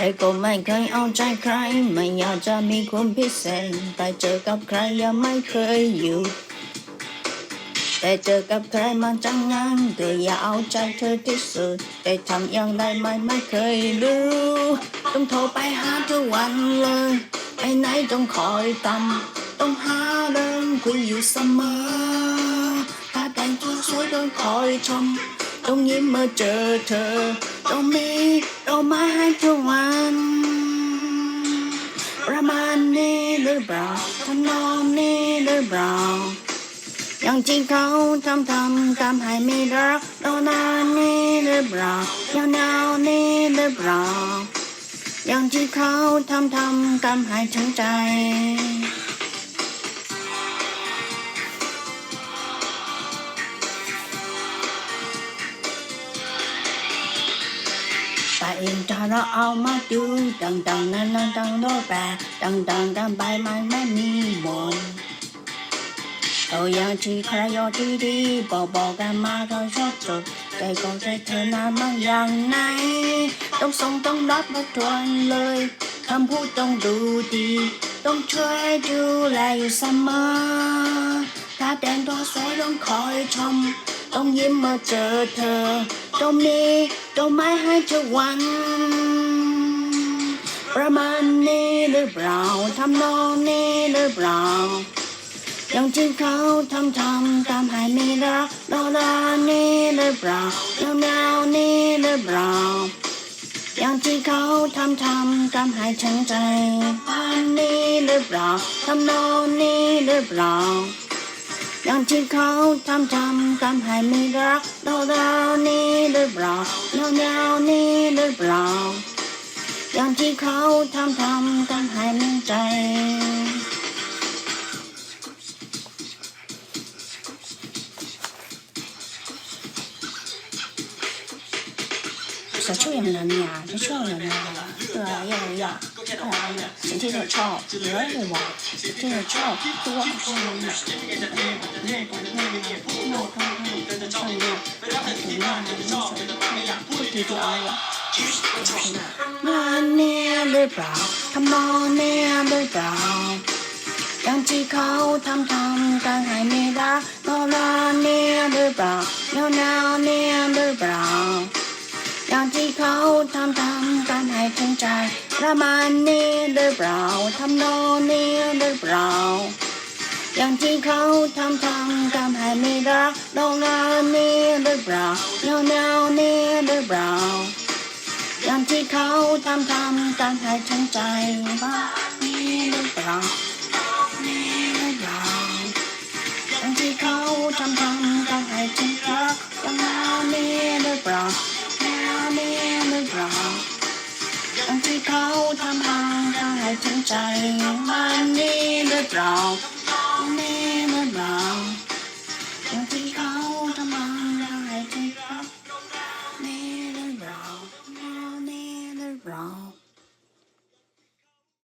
รก็ไม่เคยเอาใจใคร ไม่อยากจะมีความพิเศษแต่เจอกับใครยังไม่เคยอยู่ แต่เจอกับใครมาจังงั้นก็อยากเอาใจเธอที่สุด แต่ทำอย่างไรไม่ไม่เคยรู้ ต้องโทรไปหาทุกวันเลยไปไหนต้องคอยตามต้องหาเรื่องคุยอยู่เสมอ ถ้าแต่งตัวสวยต้องคอยชม ต้องยิ้มเมื่อเจอเธอ ต้องมี กไม้ให้ทุกวันประมาณนี้หรือเปล่าทำนองนี้หรือเปล่าอย่างที่เขาทำทำทำให้มีรักตอนนั้นนี่หรือเปล่าอย่างแนวนี้หรือเปล่าอย่างที่เขาทำทำทำให้ทั้งใจ แต่เองถ้าเราเอามาดูดังดังนั้นนั้นดังโน้ตแปลดังดังดังใบมันไม่มีบนตัวอย่างที่ใครยอดีดีบอกบอกกันมาก็ชอบจดใจก็ใจเธอนานบางอย่างไหนต้องส่งต้องรับมาทวนเลยคำพูดต้องดูดี ต้องช่วยดูแลอยู่เสมอถ้าแต่งตัวสวยต้องคอยชม ต้องยิ้มเมื่อเจอเธอ ต้องมีดอกไม้ให้ทุกวันประมาณนี้หรือเปล่าทำนองนี้หรือเปล่าอย่างที่เขาทำทำตามให้มีรักดอลานี้หรือเปล่าอย่างแนวนี้หรือเปล่าอย่างที่เขาทำทำตามให้ฉันใจอันนี้หรือเปล่าทำนองนี้หรือเปล่า อย่างที่เขาทำทำตามให้มีรักดอลานี้หรือเปล่าอย่างแนวนี้หรือเปล่า อย่างที่เขาทำทำตามให้มีใจ 小秋也很难念啊，这秋也难念的。对啊，要 อะเนียสิ่งที่เธอชอบเหลืออยู่หมดที่เธอชอบตัวเธอเนี่ยหมดทั้งหมดใช่ไหมถึงว่ามันไม่สวยพูดดีตัวเอาอะมาเนียหรือเปล่าทำมองเนียหรือเปล่าอย่างที่เขาทำทำกันให้ไม่รักตอนราเนียหรือเปล่าแนวแนวเนียหรือเปล่าอย่างที่เขาทำทำกันให้ถึงใจ ประมาณนี้หรือเปล่าทำนองนี้หรือเปล่า อย่างที่เขาทำทำกันให้ไม่รักโรงงานนี้หรือเปล่าแนวแนวนี้หรือเปล่า อย่างที่เขาทำทำกันให้ถึงใจบ้างนี้หรือเปล่านี้หรือเปล่าอย่างที่เขาทำทำกันให้ถึงรักอย่างแนวนี้หรือเปล่า ทำทำกั